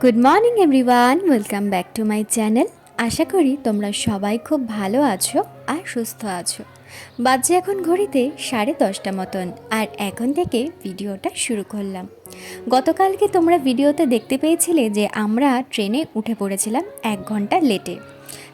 Good morning everyone welcome back to my channel আশা করি তোমরা সবাই খুব ভালো আছো আর সুস্থ আছো। বাজে এখন ঘড়িতে সাড়ে দশটা মতন, আর এখন থেকে ভিডিওটা শুরু করলাম। গতকালকে তোমরা ভিডিওতে দেখতে পেয়েছিলে যে আমরা ট্রেনে উঠে পড়েছিলাম এক ঘণ্টা লেটে।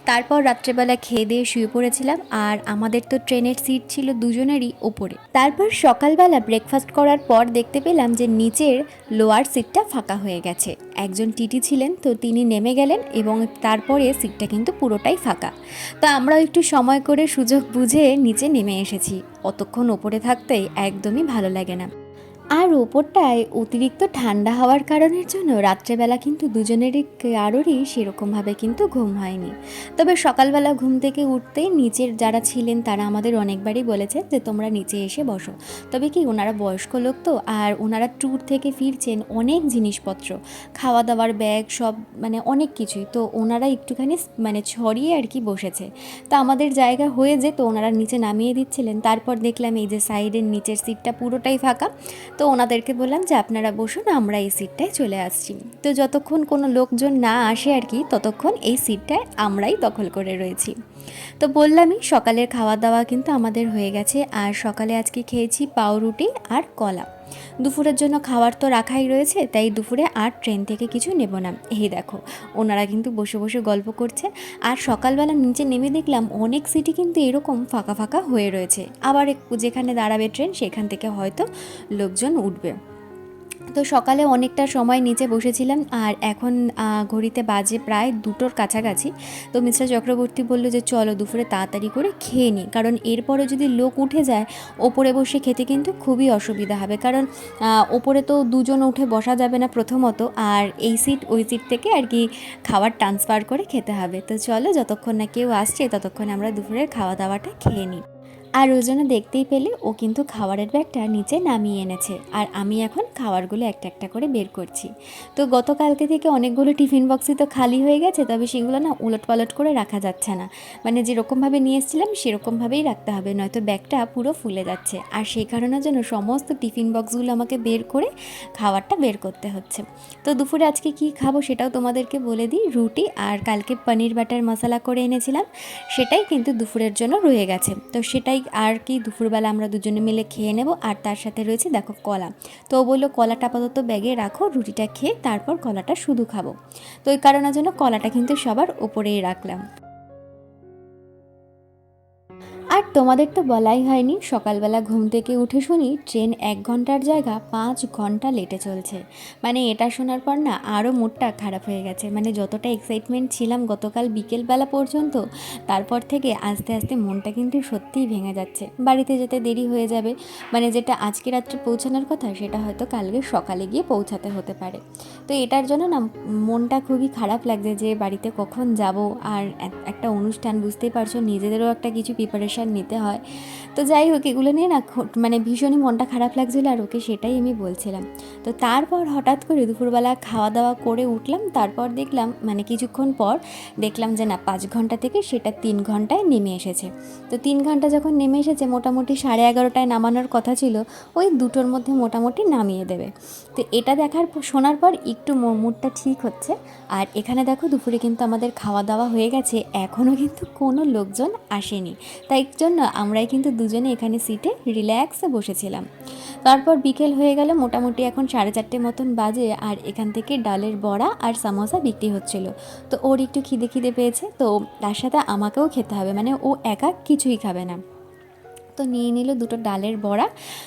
তারপর রাত্রেবেলা খেয়ে দিয়ে শুয়ে পড়েছিলাম, আর আমাদের তো ট্রেনের সিট ছিল দুজনেরই ওপরে। তারপর সকালবেলা ব্রেকফাস্ট করার পর দেখতে পেলাম যে নিচের লোয়ার সিটটা ফাঁকা হয়ে গেছে। একজন টিটি ছিলেন, তো তিনি নেমে গেলেন এবং তারপরে সিটটা কিন্তু পুরোটাই ফাঁকা। তো আমরাও একটু সময় করে সুযোগ বুঝে নিচে নেমে এসেছি। অতক্ষণ ওপরে থাকতেই একদমই ভালো লাগে না। আর ওপরটায় অতিরিক্ত ঠান্ডা হওয়ার কারণের জন্য রাত্রেবেলা কিন্তু দুজনেরই কারোরই সেরকমভাবে কিন্তু ঘুম হয়নি। তবে সকালবেলা ঘুম থেকে উঠতেই নিচের যারা ছিলেন তারা আমাদের অনেকবারই বলেছে যে, তোমরা নিচে এসে বসো। তবে কি ওনারা বয়স্ক লোক তো, আর ওনারা ট্যুর থেকে ফিরছেন অনেক জিনিসপত্র খাওয়া দাওয়ার ব্যাগ, সব মানে অনেক কিছুই। তো ওনারা একটুখানি মানে ছড়িয়ে আর কি বসেছে। তো আমাদের জায়গা হয়ে যেত, ওনারা নিচে নামিয়ে দিচ্ছিলেন। তারপর দেখলাম এই যে সাইডের নিচের সিটটা পুরোটাই ফাঁকা। তো ওনাদেরকে বললাম যে, আপনারা বসুন, আমরা এই সিটটায় চলে আসছি। তো যতক্ষণ কোনো লোকজন না আসে আর কি, ততক্ষণ এই সিটটায় আমরাই দখল করে রয়েছি। তো বললামই, সকালের খাওয়া দাওয়া কিন্তু আমাদের হয়ে গেছে। আর সকালে আজকে খেয়েছি পাউরুটি আর কলা। দুপুরের জন্য খাবার তো রাখাই রয়েছে, তাই দুপুরে আর ট্রেন থেকে কিছু নেব না। এই দেখো, ওনারা কিন্তু বসে বসে গল্প করছে। আর সকালবেলা নিচে নেমে দেখলাম অনেক সিটি কিন্তু এরকম ফাঁকা ফাঁকা হয়ে রয়েছে। আবার যেখানে দাঁড়াবে ট্রেন, সেখান থেকে হয়তো লোকজন উঠবে। তো সকালে অনেকটা সময় নিচে বসেছিলাম আর এখন ঘড়িতে বাজে প্রায় দুটোর কাছাকাছি। তো মিস্টার চক্রবর্তী বলল যে, চলো দুপুরে তাড়াতাড়ি করে খেয়ে নিই কারণ এরপরে যদি লোক উঠে যায়, ওপরে বসে খেতে কিন্তু খুবই অসুবিধা হবে। কারণ ওপরে তো দুজন উঠে বসা যাবে না প্রথমত, আর এই সিট, ওই সিট থেকে আর কি খাবার ট্রান্সফার করে খেতে হবে। তো চলো, যতক্ষণ না কেউ আসছে, ততক্ষণ আমরা দুপুরের খাওয়া দাওয়াটা খেয়ে নিই আর ওই জন্য দেখতেই পেলে ও কিন্তু খাবারের ব্যাগটা নিচে নামিয়ে এনেছে। আর আমি এখন খাবারগুলো একটা একটা করে বের করছি। তো গতকালকে থেকে অনেকগুলো টিফিন বক্সই তো খালি হয়ে গেছে, তবে সেগুলো না উলট পালট করে রাখা যাচ্ছে না। মানে যেরকমভাবে নিয়ে এসেছিলাম, সেরকমভাবেই রাখতে হবে, নয়তো ব্যাগটা পুরো ফুলে যাচ্ছে। আর সেই কারণের জন্য সমস্ত টিফিন বক্সগুলো আমাকে বের করে খাবারটা বের করতে হচ্ছে। তো দুপুরে আজকে কি খাব সেটাও তোমাদেরকে বলে দিই। রুটি আর কালকে পনির বাটার মশলা করে এনেছিলাম। সেটাই কিন্তু দুপুরের জন্য রয়ে গেছে। তো সেটাই আর কি দুপুরবেলা আমরা দুজনে মিলে খেয়ে নেব আর তার সাথে রয়েছে দেখো কলা। তো ও বলল, কলাটা আপাতত ব্যাগে রাখো, রুটিটা খেয়ে তারপর কলাটা শুধু খাব। তো ওই কারণের জন্য কলাটা কিন্তু সবার ওপরেই রাখলাম। আর তোমাদের তো বলাই হয়নি, সকালবেলা ঘুম থেকে উঠে শুনি ট্রেন এক ঘণ্টার জায়গা পাঁচ ঘণ্টা লেটে চলছে। মানে এটা শোনার পর না আরও মুডটা খারাপ হয়ে গেছে। মানে যতটা এক্সাইটমেন্ট ছিলাম গতকাল বিকেলবেলা পর্যন্ত, তারপর থেকে আস্তে আস্তে মনটা কিন্তু সত্যিই ভেঙে যাচ্ছে। বাড়িতে যেতে দেরি হয়ে যাবে। মানে যেটা আজকে রাত্রে পৌঁছানোর কথা, সেটা হয়তো কালকে সকালে গিয়ে পৌঁছাতে হতে পারে। তো এটার জন্য না মনটা খুবই খারাপ লাগছে যে বাড়িতে কখন যাব? আর একটা অনুষ্ঠান, বুঝতেই পারছ, নিজেদেরও একটা কিছু প্রিপারেশান নিতে হয়। তো যাই হোক এগুলো নিয়ে না মানে ভীষণই মনটা খারাপ লাগছিল আর ওকে সেটাই আমি বলছিলাম। তো তারপর হঠাৎ করে দুপুরবেলা খাওয়া দাওয়া করে উঠলাম, তারপর দেখলাম মানে কিছুক্ষণ পর দেখলাম যে না, পাঁচ ঘণ্টা থেকে সেটা তিন ঘন্টায় নেমে এসেছে। তো তিন ঘণ্টা যখন নেমে এসেছে, মোটামুটি সাড়ে এগারোটায় নামানোর কথা ছিল, ওই দুটোর মধ্যে মোটামুটি নামিয়ে দেবে। তো এটা দেখার শোনার পর একটু মুডটা ঠিক হচ্ছে। আর এখানে দেখো, দুপুরে কিন্তু আমাদের খাওয়া দাওয়া হয়ে গেছে এখনও কিন্তু কোনো লোকজন আসেনি। তাই জন্য আমরাই কিন্তু দুজনে এখানে সিটে রিল্যাক্সে বসেছিলাম। তারপর বিকেল হয়ে গেল, মোটামুটি এখন সাড়ে চারটে মতন বাজে আর এখান থেকে ডালের বড়া আর সামোসা বিক্রি হচ্ছিল। তো ওর একটু খিদে খিদে পেয়েছে, তো তার সাথে আমাকেও খেতে হবে মানে ও একা কিছুই খাবে না। তো নিয়ে নিল দুটো ডালের বড়া।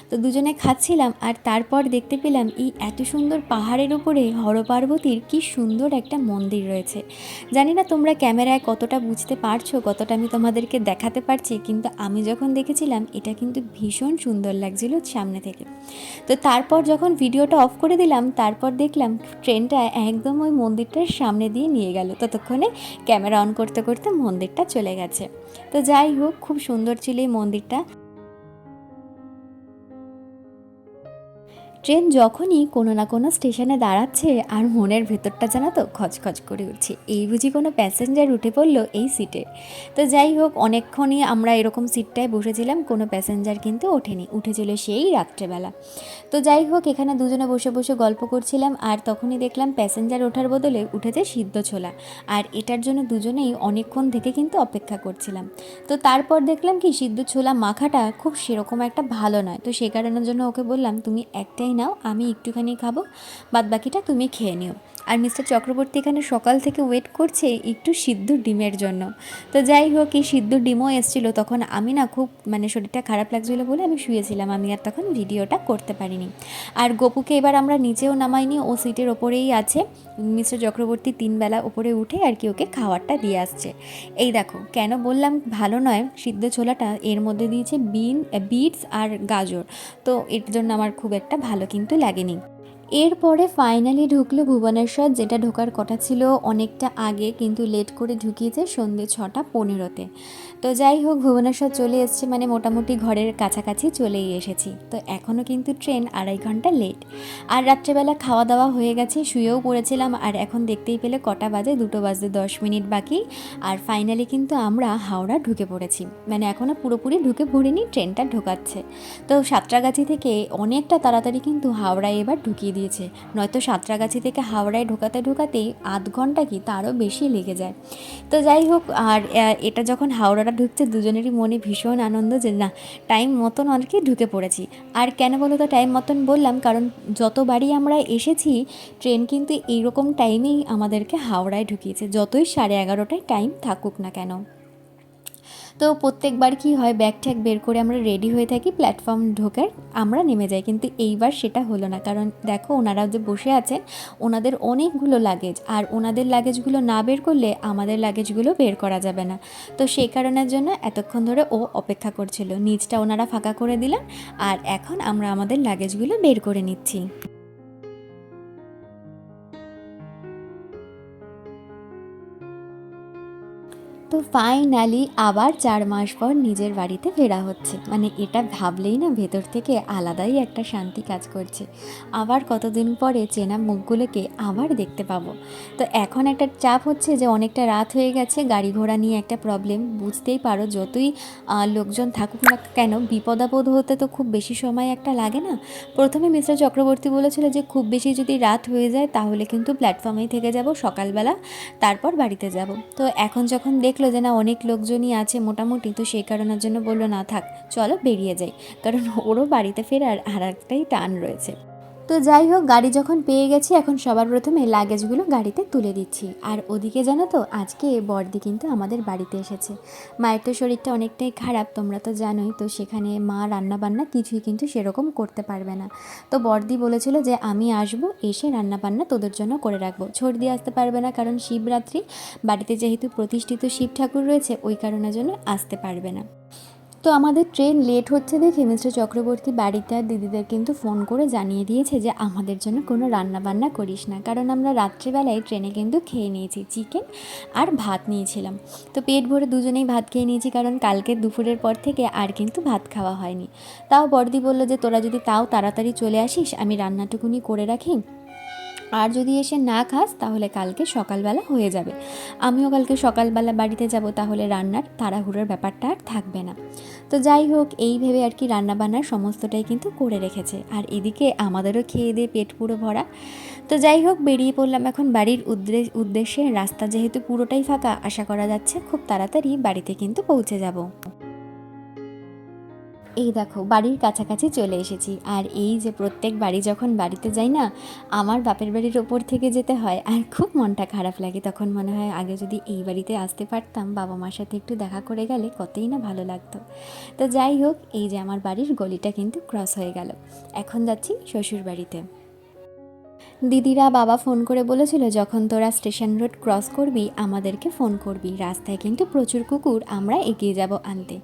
তো দুজনে খাচ্ছিলাম আর তারপর দেখতে পেলাম এই এত সুন্দর পাহাড়ের উপরে হরপার্বতীর কি সুন্দর একটা মন্দির রয়েছে। জানি না তোমরা ক্যামেরায় কতটা বুঝতে পারছ, কতটা আমি তোমাদেরকে দেখাতে পারছি, কিন্তু আমি যখন দেখেছিলাম এটা কিন্তু ভীষণ সুন্দর লাগছিল সামনে থেকে। তো তারপর যখন ভিডিওটা অফ করে দিলাম, তারপর দেখলাম ট্রেনটা একদম ওই মন্দিরটার সামনে দিয়ে নিয়ে গেল। ততক্ষণে ক্যামেরা অন করতে করতে মন্দিরটা চলে গেছে। তো যাই হোক, খুব সুন্দর ছিল এই মন্দিরটা। ট্রেন যখনই কোনো না কোনো স্টেশনে দাঁড়াচ্ছে, আর মনের ভেতরটা জানা তো খচখচ করে উঠছে। এই বুঝি কোনো প্যাসেঞ্জার উঠে পড়ল এই সিটে তো যাই হোক, অনেকক্ষণই আমরা এরকম সিটটায় বসেছিলাম, কোনো প্যাসেঞ্জার কিন্তু ওঠেনি। উঠেছিল সেই রাত্রেবেলা। তো যাই হোক, এখানে দুজনে বসে বসে গল্প করছিলাম, আর তখনই দেখলাম প্যাসেঞ্জার ওঠার বদলে উঠেছে সিদ্ধ ছোলা। আর এটার জন্য দুজনেই অনেকক্ষণ থেকে কিন্তু অপেক্ষা করছিলাম। তো তারপর দেখলাম কি, সিদ্ধ ছোলা মাখাটা খুব সেরকম একটা ভালো নয়। তো সে কারণের জন্য ওকে বললাম, তুমি একটাই নাও আমি একটুখানি খাব বাদ বাকিটা তুমি খেয়ে নিও। আর মিস্টার চক্রবর্তী এখানে সকাল থেকে ওয়েট করছে একটু সিদ্ধ ডিমের জন্য। তো যাই হোক, এই সিদ্ধ ডিমও এসেছিল। তখন আমি না খুব মানে শরীরটা খারাপ লাগছিল বলে আমি শুয়েছিলাম। আমি আর তখন ভিডিওটা করতে পারিনি। আর গোপুকে এবার আমরা নিচেও নামাইনি, ও সিটের ওপরেই আছে। মিস্টার চক্রবর্তী তিনবেলা ওপরে উঠে আর কি ওকে খাবারটা দিয়ে আসছে। এই দেখো, কেন বললাম ভালো নয়, সিদ্ধ ছোলাটা এর মধ্যে দিয়েছে বিন বিটস আর গাজর। তো এর জন্য আমার খুব একটা ভালো কিন্তু লাগেনি। এরপরে ফাইনালি ঢুকলো ভুবনেশ্বর, যেটা ঢোকার কথা ছিল অনেকটা আগে, কিন্তু লেট করে ঢুকিয়েছে সন্ধ্যে ছটা পনেরোতে। তো যাই হোক, ভুবনেশ্বর চলে এসছে মানে মোটামুটি ঘরের কাছাকাছি চলেই এসেছি। তো এখনও কিন্তু ট্রেন আড়াই ঘণ্টা লেট আর রাত্রেবেলা খাওয়া দাওয়া হয়ে গেছে, শুয়েও পড়েছিলাম, আর এখন দেখতেই পেলে কটা বাজে, দুটো বাজতে দশ মিনিট বাকি। আর ফাইনালি কিন্তু আমরা হাওড়া ঢুকে পড়েছি। মানে এখনও পুরোপুরি ঢুকে পড়িনি ট্রেনটা ঢোকাচ্ছে। তো সাঁতরাগাছি থেকে অনেকটা তাড়াতাড়ি কিন্তু হাওড়ায় এবার ঢুকিয়ে দিয়েছে। নয়তো সাঁতরাগাছি থেকে হাওড়ায় ঢোকাতে ঢোকাতেই আধ ঘণ্টা কি তারও বেশি লেগে যায়। তো যাই হোক, আর এটা যখন হাওড়াটা ঢুকছে দুজনেরই মনে ভীষণ আনন্দ যে না টাইম মতন আর কি ঢুকে পড়েছি। আর কেন বলো তো টাইম মতন বললাম, কারণ যতবারই আমরা এসেছি ট্রেন কিন্তু এইরকম টাইমেই আমাদেরকে হাওড়ায় ঢুকিয়েছে, যতই সাড়ে এগারোটায় টাইম থাকুক না কেন। তো প্রত্যেকবার কি হয় ব্যাগ ট্যাগ বের করে আমরা রেডি হয়ে থাকি প্ল্যাটফর্ম ঢোকার, আমরা নেমে যাই। কিন্তু এইবার সেটা হলো না। কারণ দেখো ওনারা যে বসে আছেন, ওনাদের অনেকগুলো লাগেজ আর ওনাদের লাগেজগুলো না বের করলে আমাদের লাগেজগুলো বের করা যাবে না। তো সেই কারণের জন্য এতক্ষণ ধরে ও অপেক্ষা করছিল। নিচটা ওনারা ফাঁকা করে দিলেন, আর এখন আমরা আমাদের লাগেজগুলো বের করে নিচ্ছি। তো ফাইনালি আবার চার মাস পর নিজের বাড়িতে ফেরা হচ্ছে। মানে এটা ভাবলেই না ভেতর থেকে আলাদাই একটা শান্তি কাজ করছে। আবার কতদিন পরে চেনা মুখগুলোকে আবার দেখতে পাবো। তো এখন একটা চাপ হচ্ছে যে অনেকটা রাত হয়ে গেছে, গাড়ি ঘোড়া নিয়ে একটা প্রবলেম বুঝতেই পারো যতই লোকজন থাকুক না কেন, বিপদাপদ হতে তো খুব বেশি সময় একটা লাগে না। প্রথমে মিস্টার চক্রবর্তী বলেছিল যে খুব বেশি যদি রাত হয়ে যায় তাহলে কিন্তু প্ল্যাটফর্মেই থেকে যাব সকালবেলা, তারপর বাড়িতে যাব। তো এখন যখন দেখল যে না, অনেক লোকজনই আছে মোটামুটি, তো সেই কারণের জন্য বলল, না থাক, চলো বেরিয়ে যাই। কারণ ওরও বাড়িতে ফেরার আর একটাই টান রয়েছে। তো যাই হোক, গাড়ি যখন পেয়ে গেছি, এখন সবার প্রথমে লাগেজগুলো গাড়িতে তুলে দিচ্ছি। আর ওদিকে জানো তো, আজকে বর্দি কিন্তু আমাদের বাড়িতে এসেছে। মায়ের তো শরীরটা অনেকটাই খারাপ, তোমরা তো জানোই, তো সেখানে মা রান্না বান্না কিছুই কিন্তু সেরকম করতে পারবে না। তো বর্দি বলেছিল যে, আমি আসব, এসে রান্না বান্না তোদের জন্য করে রাখব। ছর্দি আসতে পারবে না, কারণ শিবরাত্রি বাড়িতে যেহেতু প্রতিষ্ঠিত শিব ঠাকুর রয়েছে, ওই কারণের জন্য আসতে পারবে না। তো আমাদের ট্রেন লেট হচ্ছে দেখে মিস্টার চক্রবর্তী বাড়িতে আর দিদিদের কিন্তু ফোন করে জানিয়ে দিয়েছে যে আমাদের জন্য কোনো রান্না বান্না করিস না। কারণ আমরা রাত্রিবেলায় ট্রেনে কিন্তু খেয়ে নিয়েছি চিকেন আর ভাত নিয়েছিলাম। তো পেট ভরে দুজনেই ভাত খেয়ে নিয়েছি কারণ কালকে দুপুরের পর থেকে আর কিন্তু ভাত খাওয়া হয়নি। তাও বর্দি বলল যে, তোরা যদি তাও তাড়াতাড়ি চলে আসিস, আমি রান্নাটুকুনি করে রাখি। আর যদি এসে না খাস, তাহলে কালকে সকালবেলা হয়ে যাবে। আমিও কালকে সকালবেলা বাড়িতে যাব, তাহলে রান্নার তাড়াহুড়োর ব্যাপারটা আর থাকবে না। তো যাই হোক, এই ভেবে আর কি রান্নাবান্নার সমস্তটাই কিন্তু করে রেখেছে। আর এদিকে আমাদেরও খেয়ে দিয়ে পেট পুরো ভরা। তো যাই হোক, বেরিয়ে পড়লাম এখন বাড়ির উদ্দে- উদ্দেশ্যে। রাস্তা যেহেতু পুরোটাই ফাঁকা, আশা করা যাচ্ছে খুব তাড়াতাড়ি বাড়িতে কিন্তু পৌঁছে যাব। এই দেখো, বাড়ির কাছাকাছি চলে এসেছি। আর এই যে প্রত্যেক বাড়ি যখন বাড়িতে যাই না, আমার বাপের বাড়ির ওপর থেকে যেতে হয়। আর খুব মনটা খারাপ লাগে। তখন মনে হয় আগে যদি এই বাড়িতে আসতে পারতাম, বাবা মার সাথে একটু দেখা করে গেলে কতই না ভালো লাগতো। তো যাই হোক, এই যে আমার বাড়ির গলিটা কিন্তু ক্রস হয়ে গেল। এখন যাচ্ছি শ্বশুর বাড়িতে দিদিরা বাবা ফোন করে বলেছিল, যখন তোরা স্টেশন রোড ক্রস করবি, আমাদেরকে ফোন করবি। রাস্তায় কিন্তু প্রচুর কুকুর, আমরা এগিয়ে যাব আনতে।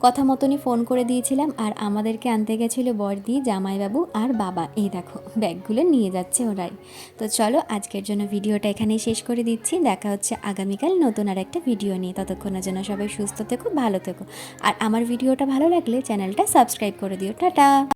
কথা মতনই ফোন করে দিয়েছিলাম, আর আমাদেরকে আনতে গেছিল বর্দি, জামাইবাবু আর বাবা। এই দেখো, ব্যাগগুলো নিয়ে যাচ্ছে ওরাই। তো চলো, আজকের জন্য ভিডিওটা এখানেই শেষ করে দিচ্ছি। দেখা হচ্ছে আগামীকাল নতুন আর একটা ভিডিও নিয়ে। ততক্ষণের জন্য সবাই সুস্থ থেকো, ভালো থেকো। আর আমার ভিডিওটা ভালো লাগলে চ্যানেলটা সাবস্ক্রাইব করে দিও। টাটা!